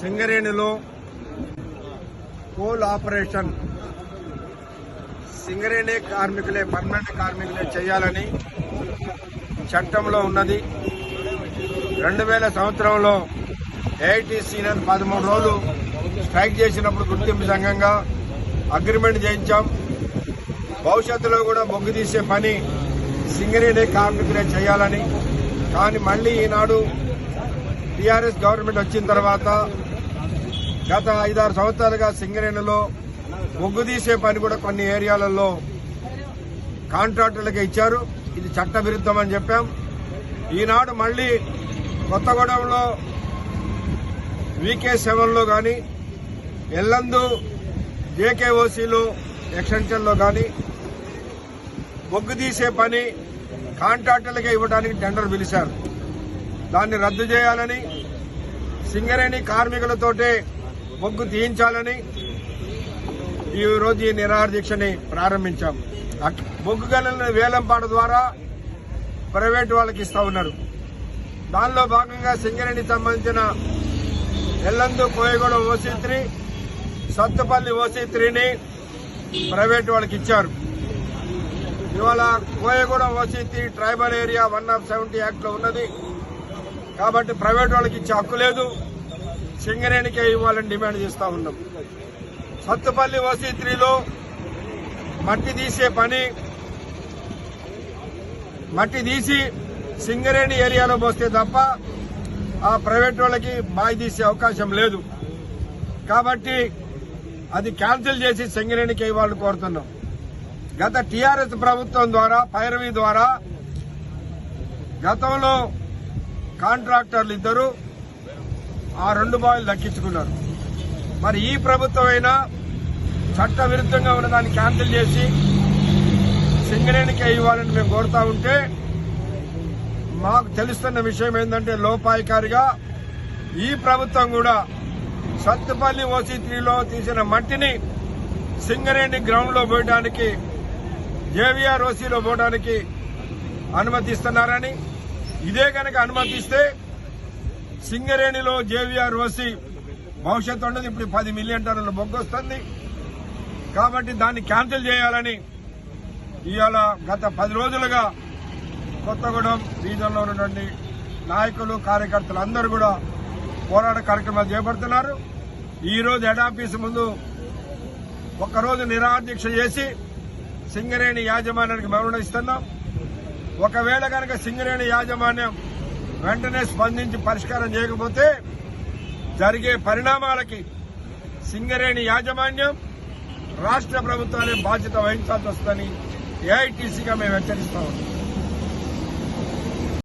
సింగరేణిలో coal operation. Singareni కార్మికులే permanent కార్మికులే చేయాలని చట్టంలో ఉన్నది. రెండు వేల సంవత్సరంలో ఏఐటీసీని పదమూడు రోజులు స్ట్రైక్ చేసినప్పుడు గుర్తింపు సంఘంగా అగ్రిమెంట్ చేయించాం. భవిష్యత్తులో కూడా బొగ్గు తీసే పని సింగరేణి కార్మికులే చేయాలని. కానీ మళ్ళీ ఈనాడు టీఆర్ఎస్ గవర్నమెంట్ వచ్చిన తర్వాత గత ఐదారు సంవత్సరాలుగా సింగరేణిలో బొగ్గు తీసే పని కూడా కొన్ని ఏరియాలలో కాంట్రాక్టర్లకు ఇచ్చారు. ఇది చట్టవిరుద్ధం అని చెప్పాం. ఈనాడు మళ్ళీ కొత్తగూడెంలో వికే సెవెన్లో కానీ ఎల్లందు జేకేఓసీలో ఎక్స్టెన్షన్లో కానీ బొగ్గు తీసే పని కాంట్రాక్టర్లకే ఇవ్వడానికి టెండర్ పిలిచారు. దాన్ని రద్దు చేయాలని సింగరేణి కార్మికులతోటే బొగ్గు తీయించాలని ఈ రోజు ఈ నిరాహార దీక్షని ప్రారంభించాం బొగ్గు గనులను వేలంపాట ద్వారా ప్రైవేటు వాళ్ళకి ఇస్తా ఉన్నారు. దానిలో భాగంగా సింగరేణి సంబంధించిన Yellandu Koyaguda OC three Sathupalli OC త్రీని ప్రైవేట్ వాళ్ళకి ఇచ్చారు. ఇవాళ Koyagudem OC three tribal area one of seventy యాక్ట్లో ఉన్నది. కాబట్టి ప్రైవేట్ వాళ్ళకి ఇచ్చే హక్కు లేదు. సింగరేణికే ఇవ్వాలని డిమాండ్ చేస్తా ఉన్నాం. సత్తుపల్లి ఓసీ త్రీలో మట్టి తీసే పని మట్టి తీసి సింగరేణి ఏరియాలో పోస్తే తప్ప ఆ ప్రైవేట్ వాళ్ళకి బావి తీసే అవకాశం లేదు. కాబట్టి అది క్యాన్సిల్ చేసి సింగరేణికి ఇవ్వాలని కోరుతున్నాం. గత టీఆర్ఎస్ ప్రభుత్వం ద్వారా పైరవీ ద్వారా గతంలో కాంట్రాక్టర్లు ఇద్దరు ఆ రెండు బావిలు దక్కించుకున్నారు. మరి ఈ ప్రభుత్వం అయినా చట్ట విరుద్ధంగా ఉన్న దాన్ని క్యాన్సిల్ చేసి సింగరేణికే ఇవ్వాలని మేము కోరుతా ఉంటే మాకు తెలుస్తున్న విషయం ఏంటంటే లోపాయికారిగా ఈ ప్రభుత్వం కూడా సత్తుపల్లి ఓసీ త్రీలో తీసిన మట్టిని సింగరేణి గ్రౌండ్లో పోయడానికి జేవీఆర్ ఓసీలో పోవడానికి అనుమతిస్తున్నారని ఇదే కనుక అనుమతిస్తే సింగరేణిలో జేవీఆర్ వసి భవిష్యత్తు ఉండదు. ఇప్పుడు పది మిలియన్ టన్నుల బొగ్గు వస్తుంది. కాబట్టి దాన్ని క్యాన్సిల్ చేయాలని ఇవాళ గత పది రోజులుగా కొత్తగూడెం రీజన్లో ఉన్నటువంటి నాయకులు కార్యకర్తలు అందరూ కూడా పోరాట కార్యక్రమాలు చేపడుతున్నారు. ఈరోజు హెడ్ ఆఫీస్ ముందు ఒక్కరోజు నిరాదీక్ష చేసి సింగరేణి యాజమాన్యానికి మెమరణ ఇస్తున్నాం. ఒకవేళ కనుక సింగరేణి యాజమాన్యం వెంటనే స్పందించి పరిష్కారం చేయకపోతే జరిగే పరిణామాలకి సింగరేణి యాజమాన్యం రాష్ట్ర ప్రభుత్వాన్ని బాధ్యత వహించాల్సి వస్తుందని ఏఐటీసీగా మేము హెచ్చరిస్తా ఉన్నాం.